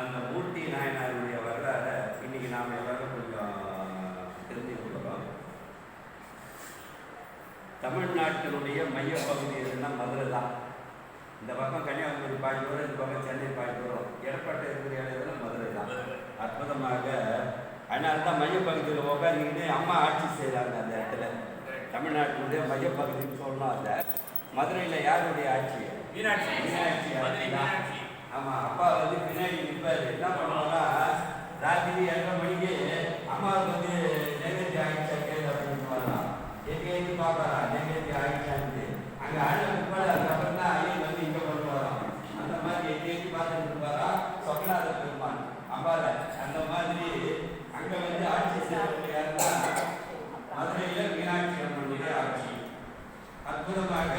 அந்த மூர்த்தி நாயனாருடைய வரலாற இன்னைக்கு நாம் எல்லாரும் கொஞ்சம் தெரிஞ்சு கொள்கிறோம் தமிழ்நாட்டினுடைய மையப்பகுதி எதுன்னா மதுரை தான். இந்த பக்கம் கன்னியாகுமரி பாய்ச்சி இந்த பக்கம் சென்னை பாய்ச்சி வரும் எடப்பாட்டை இருக்கிற இடத்துல மதுரை தான். அற்புதமாக அதனால தான் மையப்பகுதியில் உட்காந்துக்கிட்டு அம்மா ஆட்சி செய்கிறாங்க அந்த இடத்துல. தமிழ்நாட்டினுடைய மையப்பகுதின்னு சொல்லணும் அதில் மதுரையில் யாருடைய ஆட்சி? மீனாட்சி. மீனாட்சி ஆட்சி தான். ஆமா அப்பா வந்து பின்னாடி இருப்பார் என்ன பண்ணுவாங்கன்னா ராத்திரி எட்டரை மணிக்கு அம்மா வந்து நெய்வேத்தி ஆகிடுச்சா கேள்வி அப்படின்னு வரலாம் எங்கே இருந்து பார்ப்பாரா? நெய்வேத்தி ஆகிடுச்சான்னு அங்கே ஆழ்ந்த பிற்பாடு அதுக்கப்புறம் தான் ஐயன் வந்து இங்கே கொண்டு அந்த மாதிரி எங்கே இருந்து பார்த்துட்டு இருப்பாரா? சொக்கநாத பெருமான். அம்பால அந்த மாதிரி அங்க வந்து ஆட்சி செய்யறது யாருன்னா மதுரையில் மீனாட்சி அம்மனுடைய ஆட்சி. அற்புதமாக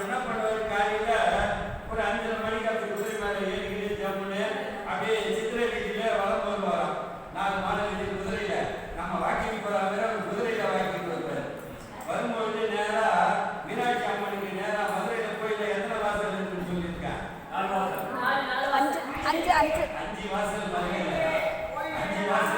என்ன பண்ணுவார் காலையில் ஒரு அஞ்சரை மணிக்கு அப்படி குதிரை மேலே ஏறிக்கிட்டு அப்படியே சித்திரை வீட்டில் வளம் வருவாராம். நாலு மாலை வீட்டு நம்ம வாக்கிங் போகிறாங்க வாக்கிங் வருவார் வரும்பொழுது நேராக மீனாட்சி அம்மனுக்கு நேராக மதுரையில் கோயிலில் எத்தனை வாசல் அஞ்சு வாசல் மதுரையில். அஞ்சு வாசல்.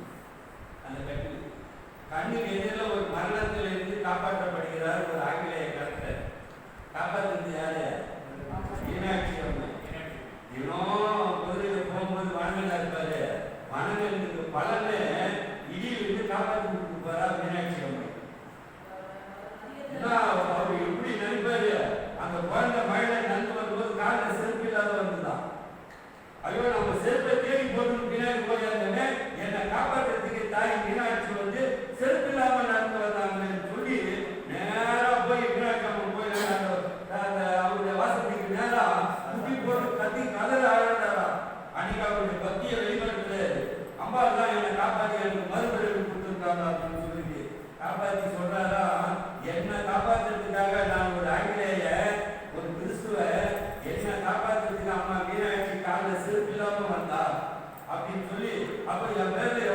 அந்த கண்ணு. கண்ணுக்கு எதிரில் ஒரு மரணத்திலிருந்து காப்பாற்றப்படுகிறார் ஒரு ஆங்கிலேய காலத்தில் காப்பாற்றுறது யாரு? மீனாட்சி அம்மா எனக்கு மறுபடியும் கொடுத்துருக்காங்க அப்படின்னு சொல்லி காப்பாத்தி சொன்னாதான் என்னை காப்பாற்றுறதுக்காக நான் ஒரு ஆங்கிலேய ஒரு கிறிஸ்துவ என்னை காப்பாற்றுறதுக்கு அம்மா மீனாட்சி காலில் செருப்பு இல்லாமல் வந்தா அப்படின்னு சொல்லி அப்ப என் மேல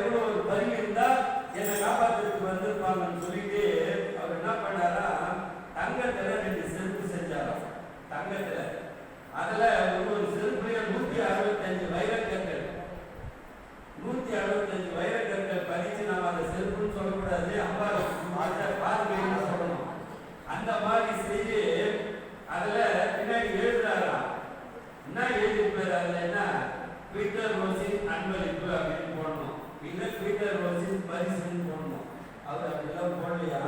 பீட்டர் ரோசின் பரிசுன்னு போடணும் அவர் அப்படிலாம் போடலையா?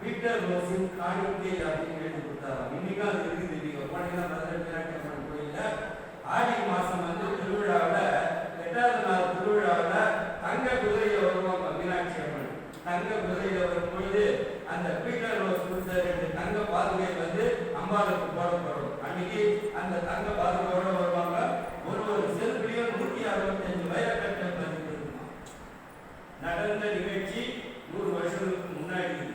பீட்டர் ரோசின் காணிக்கை அப்படின்னு கேட்டு கொடுத்தாராம். இன்னைக்கும் அது இருக்குது நீங்க போனீங்கன்னா மதுரை மீனாட்சி கோயில்ல ஆடி மாசம் வந்து திருவிழாவில் எட்டாவது நாள் திருவிழாவில் தங்க குதிரையில வருவாங்க மீனாட்சி அம்மன். தங்க குதிரையில வரும்பொழுது அந்த பீட்டர் ரோஸ் கொடுத்த ரெண்டு தங்க பாதுகை வந்து அம்பாளுக்கு போடப்படும். அன்னைக்கு அந்த தங்க பாதுகையோட வருவாங்க. ஒரு ஒரு செல்ஃபிலையும் நூற்றி அறுபத்தஞ்சு வயக்கட்டு நடந்த நிகழ்ச்சி நூறு வருஷங்களுக்கு முன்னாடி.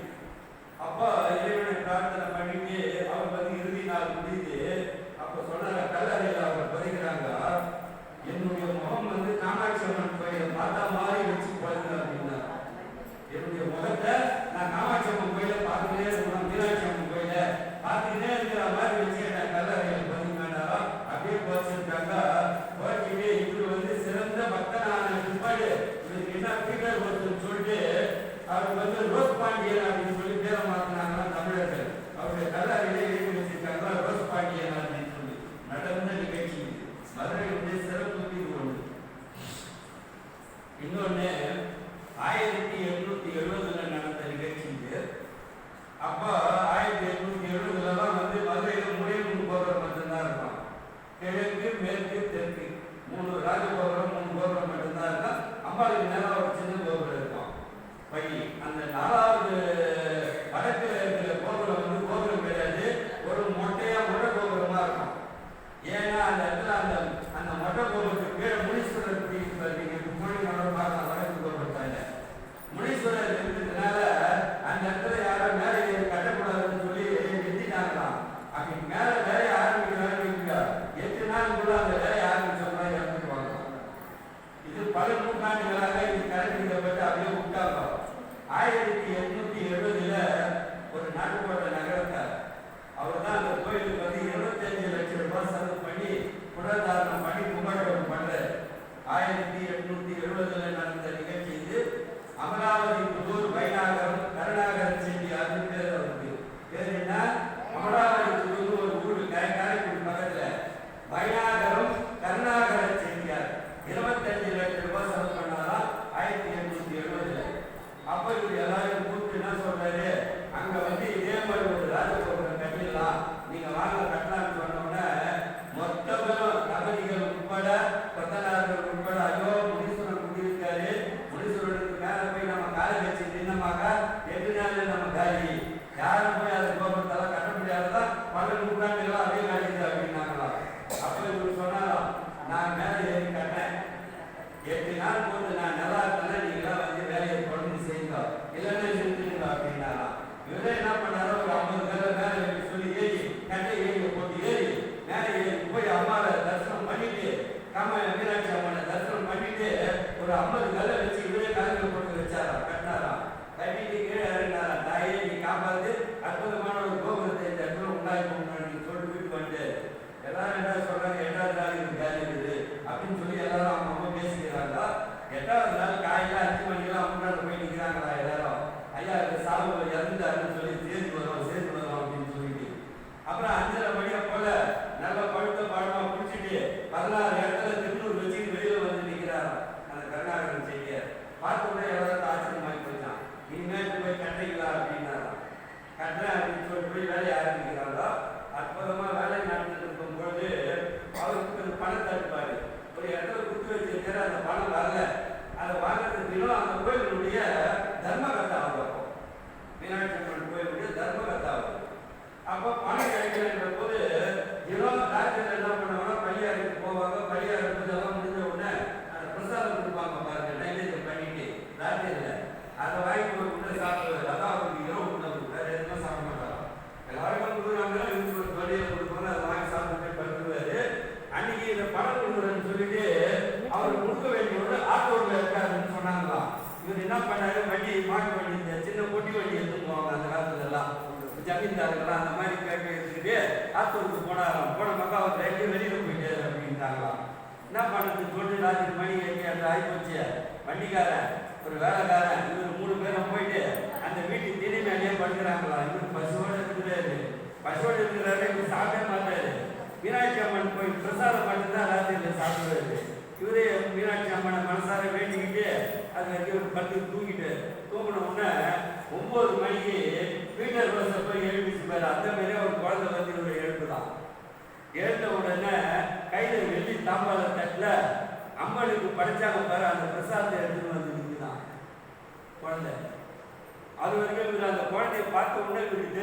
Amen. இவர் என்ன பண்ணாரு? வண்டி மாட்டு வண்டி இந்த சின்ன பொட்டி வண்டி எடுத்து போவாங்க அந்த காலத்துல எல்லாம் ஜமீன்தார்கள்லாம் அந்த மாதிரி கேட்டு எடுத்துக்கிட்டு ஆத்தூருக்கு போனாராம் போன மக்கா அவர் ரெண்டு வெளியில போயிட்டாரு அப்படின்ட்டாங்களாம் என்ன பண்ணுறது? தொண்டு ராத்திரி மணி எட்டு அந்த ஆகி போச்சு வண்டிக்காரன் ஒரு வேலைக்காரன் இவர் மூணு பேரும் போயிட்டு அந்த வீட்டு திணை மேலேயே படுக்கிறாங்களாம். இவர் பசுவோடு இருக்கிறாரு. பசுவோடு இருக்கிறாரு இவர் சாப்பிட மாட்டாரு. மீனாட்சி அம்மன் போய் பிரசாதம் பண்ண அது அங்கே பத்து தூக்கிட்டு தூங்கின உடனே ஒம்பது மணிக்கு பீட்டர் பஸ்ஸை போய் எழுப்பிச்சு பாரு. அந்த மாரியே ஒரு குழந்தை வந்து இவரை எழுப்புதான். எழுந்த உடனே கையில் வெள்ளி தாம்பால தட்டில் அம்மனுக்கு படைச்சாங்க பாரு. அந்த பிரசாதத்தை எடுத்துட்டு வந்துருக்குதான் குழந்தை. அது வரைக்கும் அந்த குழந்தைய பார்த்த உடனே இவருக்கு